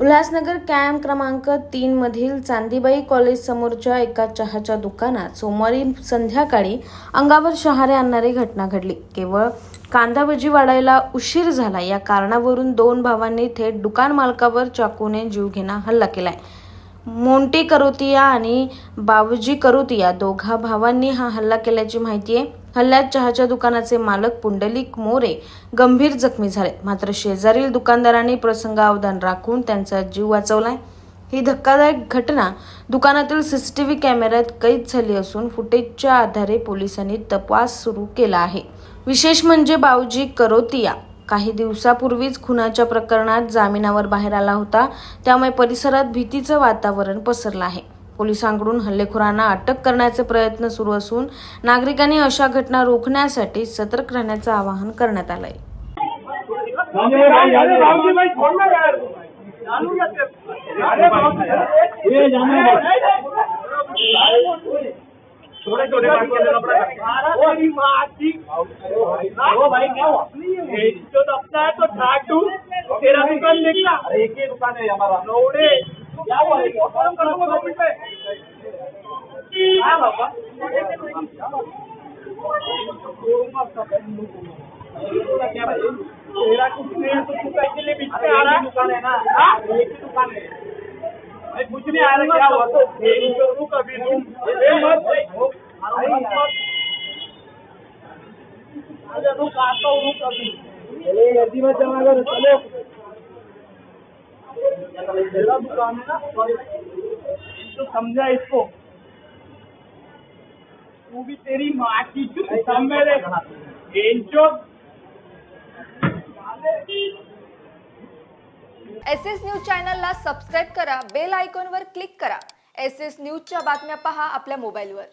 Ulhasnagar camp क्रमांक तीन मधील चांदीबाई कॉलेज समोरच्या एका चहाच्या दुकानात सोमवारी संध्याकाळी अंगावर शहारे आणणारी घटना घडली. केवळ कांदा भजी वाढायला उशीर झाला या कारणावरून दोन भावांनी थेट दुकान मालकावर चाकूने जीवघेणा हल्ला केलाय. मोंटे करोतिया आणि बाबूजी करोतिया दोघा भावांनी हा हल्ला केल्याची माहिती आहे. हल्ल्यात चहाच्या दुकानाचे मालक पुंडलिक मोरे गंभीर जखमी झाले. मात्र शेजारील दुकानदारांनी प्रसंगावधान राखून त्यांचा जीव वाचवलाय. ही धक्कादायक घटना दुकानातील सीसीटीव्ही कॅमेऱ्यात कैद झाली असून फुटेजच्या आधारे पोलिसांनी तपास सुरू केला आहे. विशेष म्हणजे बावजी करोतिया काही दिवसापूर्वीच खुनाच्या प्रकरणात जामिनावर बाहेर आला होता. त्यामुळे परिसरात भीतीचं वातावरण पसरलं आहे. पोलिसांकडून हल्लेखोरांना अटक करण्याचे प्रयत्न सुरू असून नागरिकांनी अशा घटना रोखण्यासाठी सतर्क राहण्याचं आवाहन करण्यात आलंय. अरे थोड़े भाई एक जो तो है तो ठाटू. तेरा दुकान निकला एक ही दुकान है हमारा नौड़े क्या हुआ में बाबा तेरा कुछ नहीं है तो तू कैसे ले बीच में आ रहा है? दुकान है ना एक ही दुकान है कुछ नहीं आ रहा क्या हुआ तो अरे रुक आता हूँ रुक अभी। चलो जल्दी मत जमा करो चलो। तेरा दुकान है ना तो समझा इसको। तू भी तेरी माँ की एस एस न्यूज़ चॅनलला सबस्क्राईब करा बेल आयकॉनवर क्लिक करा। एस एस न्यूजच्या बातम्या पहा आपल्या मोबाईलवर.